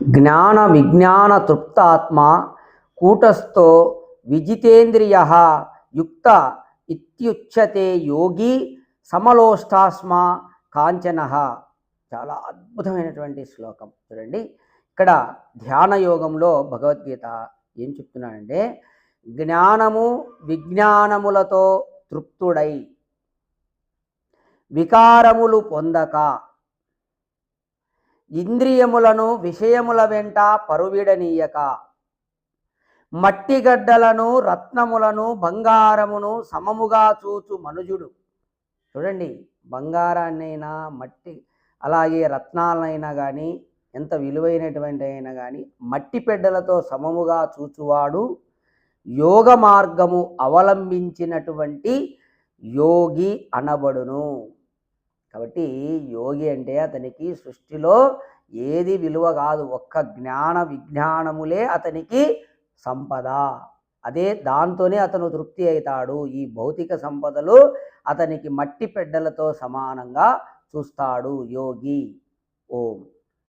జ్ఞాన విజ్ఞాన తృప్తాత్మ కూటస్థో విజితేంద్రియ యుక్త ఇత్యుచ్యతే యోగి సమలోష్టాస్మ కాంచన. చాలా అద్భుతమైనటువంటి శ్లోకం. చూడండి. ఇక్కడ ధ్యాన యోగంలో భగవద్గీత ఏం చెప్తున్నాడంటే జ్ఞానము విజ్ఞానములతో తృప్తుడై వికారములు పొందక ఇంద్రియములను విషయముల వెంట పరువిడనీయక. మట్టిగడ్డలను రత్నములను బంగారమును సమముగా చూచు మనుజుడు. చూడండి బంగారాన్నైనా మట్టి అలాగే రత్నాలైనా కానీ ఎంత విలువైనటువంటి అయినా కానీ మట్టి పెడ్డలతో సమముగా చూచువాడు యోగ మార్గము అవలంబించినటువంటి యోగి అనబడును. కాబట్టి యోగి అంటే అతనికి సృష్టిలో ఏది విలువ కాదు. ఒక్క జ్ఞాన విజ్ఞానములే అతనికి సంపద. అదే దాంతోనే అతను తృప్తి అవుతాడు ఈ భౌతిక సంపదలు అతనికి మట్టి పెడ్డలతో సమానంగా చూస్తాడు యోగి. ఓం.